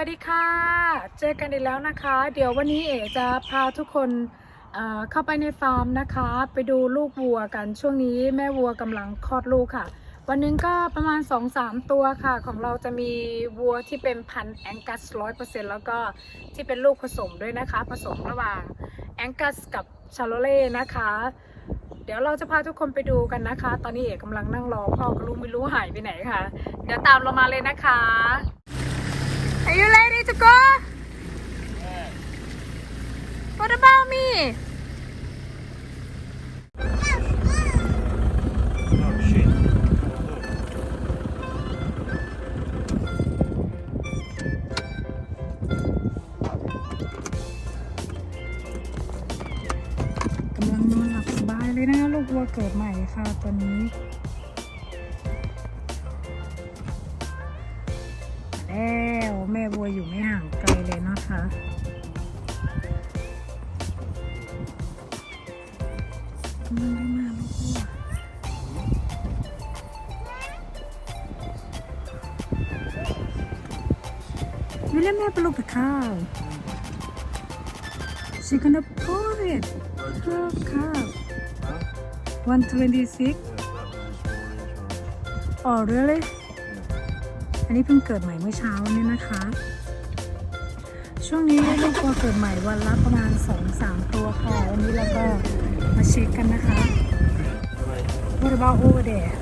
วัสดีค่ะ เจอกันอีกแล้วนะคะ เดี๋ยววันนี้เอ๋จะพาทุกคนเเข้าไปในฟาร์มนะคะ ไปดูลูกวัวกันช่วงนี้แม่วัวกำลังคลอดลูกค่ะ วันนึงก็ประมาณ 2-3 ตัวค่ะ ของเราจะมีวัวที่เป็นพันแองกัสร้อยเปอร์เซ็นต์แล้วก็ที่เป็นลูกผสมด้วยนะคะ ผสมระหว่างแองกัสกับชาโลเล่นะคะ เดี๋ยวเราจะพาทุกคนไปดูกันนะคะ ตอนนี้เอกกำลังนั่งรอพ่อกับลูกไม่รู้หายไปไหนค่ะ เดี๋ยวตามเรามาเลยนะคะ Are you ready to go? What about me? Oh กำลังนอนหลับสบายเลยนะคะลูกวัวเกิดใหม่ค่ะตอนนี้ แม่บัวอยู่ไม่ห่างไกลเลยนะคะกำลังได้มาลูกวัววิลเลียมแม่ปลูกไปข้าว She gonna pour it ข้าวข้าว126 Yeah, really อันนี้เพิ่งเกิดใหม่เมื่อเช้าเนี่ยนะคะ ช่วงนี้ลูกวัวเกิดใหม่วันละประมาณ 2-3 ตัวค่ะวันนี้เราก็มาเช็คกันนะคะ What about over there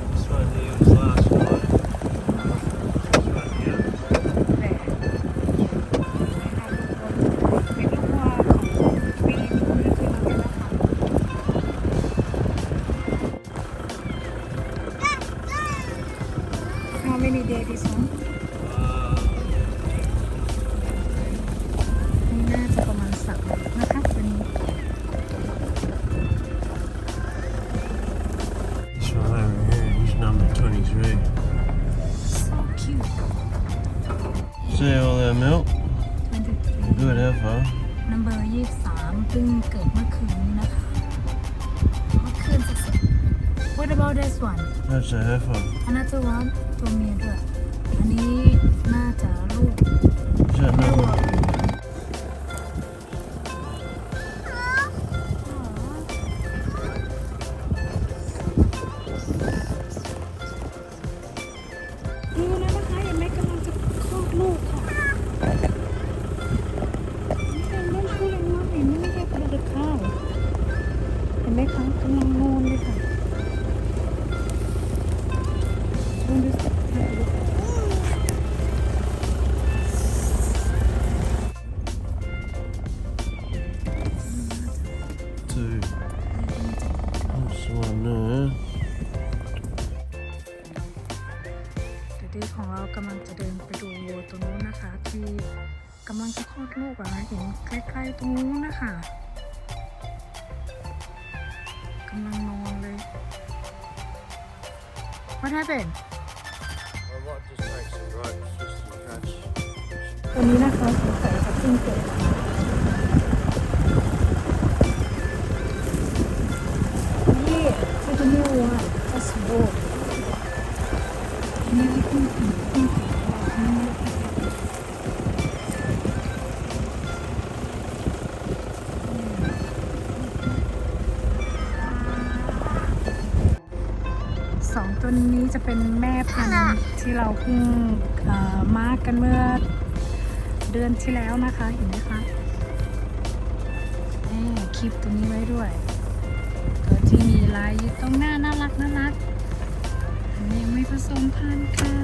How many days this one Uh, นี่น่าจะประมาณสามนะคะวันนี้ this one over here, he's number 23. so cute See all that milk? 23 Good heifer. number 23เพิ่งเกิดเมื่อคืนนี้นะคะเมื่อคืนสดๆ What about this one That's a heifer. another one ตัวเมียด้วย อั นนี้น่าจะลูก Is that แม่วง กำลังจะคลอดลูกอะนะเห็นใกล้ๆตรงนู้นนะคะกำลังนอนเลย What happened I might just take some ropes just in case. ตัวนี้นะคะสงสัยจะเพิ่งเกิ ตัวนี้จะเป็นแม่พันธุ์ที่เราเพิ่งเอ่อมาร์กกันเมื่อเดือนที่แล้วนะคะเห็นไหมคะแม่คลิปตัวนี้ไว้ด้วย ตัวที่มีลายอยู่ตรงหน้าน่ารักน่ารักยังไม่ผสมพันธุ์ค่ะ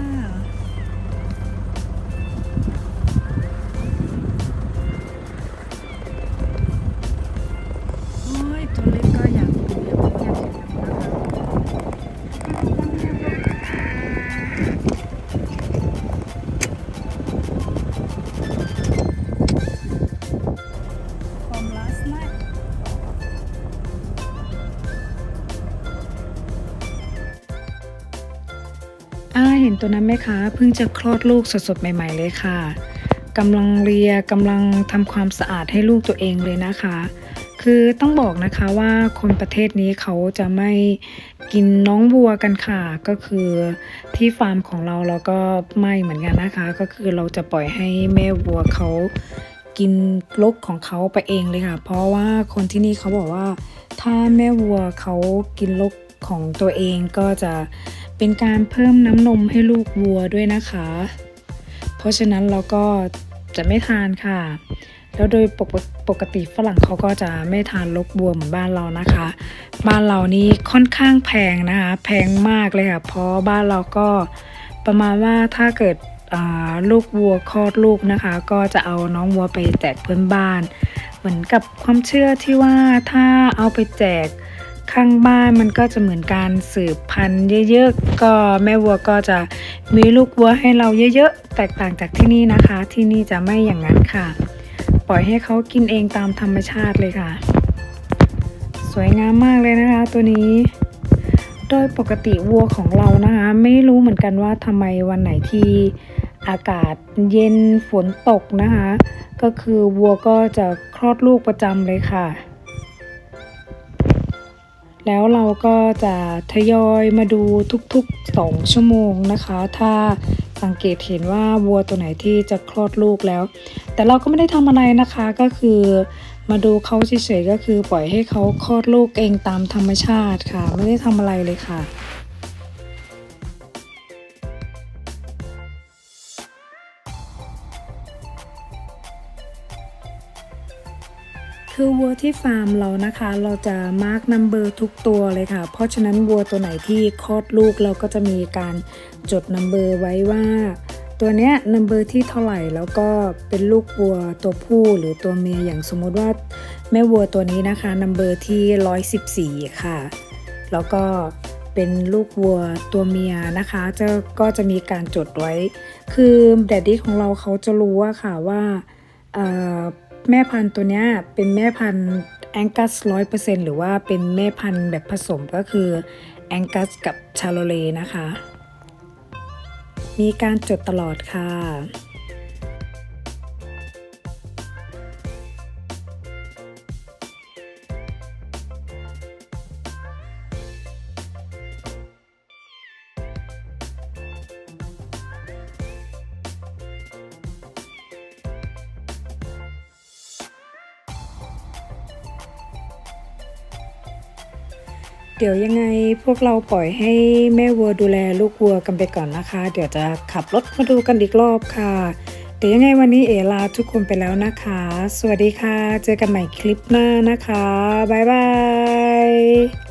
อ่าเห็นตัวนั้นไหมคะ เพิ่งจะคลอดลูกสดๆ ใหม่ ๆ เลยค่ะกำลังเลียกำลังทำความสะอาดให้ลูกตัวเองเลยนะคะ คือต้องบอกนะคะว่าคนประเทศนี้เขาจะไม่กินน้องวัวกันค่ะ ก็คือที่ฟาร์มของเราเราก็ไม่เหมือนกันนะคะ ก็คือเราจะปล่อยให้แม่วัวเขากินลกของเขาไปเองเลยค่ะ เพราะว่าคนที่นี่เขาบอกว่า ถ้าแม่วัวเขากินลกของตัวเองก็จะ เป็นการเพิ่มน้ำนมให้ลูกวัวด้วยนะคะ เพราะฉะนั้นเราก็จะไม่ทานค่ะ แล้วโดยปกปกติฝรั่งเขาก็จะไม่ทานลกบัวเหมือนบ้านเรานะคะ บ้านเรานี่ค่อนข้างแพงนะคะ แพงมากเลยค่ะ เพราะบ้านเราก็ประมาณว่าถ้าเกิดลูกวัวคลอดลูกนะคะ ก็จะเอาน้องวัวไปแจกเพื่อนบ้าน เหมือนกับความเชื่อที่ว่าถ้าเอาไปแจก ข้างบ้านมันก็จะเหมือนการสืบพันธุ์เยอะๆ ก็แม่วัวก็จะมีลูกวัวให้เราเยอะๆ แตกต่างจากที่นี่นะคะ ที่นี่จะไม่อย่างนั้นค่ะ ปล่อยให้เขากินเองตามธรรมชาติเลยค่ะ สวยงามมากเลยนะคะตัวนี้ โดยปกติวัวของเรานะคะ ไม่รู้เหมือนกันว่าทำไมวันไหนที่อากาศเย็นฝนตกนะคะ ก็คือวัวก็จะคลอดลูกประจำเลยค่ะ แล้วเราก็จะทยอยมาดูทุกๆ 2 ชั่วโมงนะคะ ถ้าสังเกตเห็นว่าวัวตัวไหนที่จะคลอดลูกแล้ว แต่เราก็ไม่ได้ทำอะไรนะคะก็คือมาดูเขาเฉยๆก็คือปล่อยให้เขาคลอดลูกเองตามธรรมชาติค่ะ ไม่ได้ทำอะไรเลยค่ะ คือวัวที่ฟาร์มเรานะคะ เราจะมาร์กนัมเบอร์ทุกตัวเลยค่ะ เพราะฉะนั้นวัวตัวไหนที่คลอดลูกเราก็จะมีการจดนัมเบอร์ไว้ว่า ตัวเนี้ยนัมเบอร์ที่เท่าไหร่แล้วก็เป็นลูกวัวตัวผู้หรือตัวเมียอย่างสมมติว่าแม่วัวตัวนี้นะคะนัมเบอร์ที่ 114 ค่ะ แล้วก็เป็นลูกวัวตัวเมียนะคะจะก็จะมีการจดไว้ คือแดดดี้ของเราเขาจะรู้ว่าค่ะว่าเอ่อ แม่พันธุ์ตัวเนี้ยเป็นแม่พันธุ์แองกัสร้อยเปอร์เซ็นหรือว่าเป็นแม่พันธุ์แบบผสมก็คือแองกัสกับชาโลเลนะคะ มีการจดตลอดค่ะ เดี๋ยวยังไงพวกเราปล่อยให้แม่วัวดูแลลูกวัวกันไปก่อนนะคะ เดี๋ยวจะขับรถมาดูกันอีกรอบค่ะ เดี๋ยวยังไงวันนี้เอลาทุกคนไปแล้วนะคะ สวัสดีค่ะ เจอกันใหม่คลิปหน้านะคะ บ๊ายบาย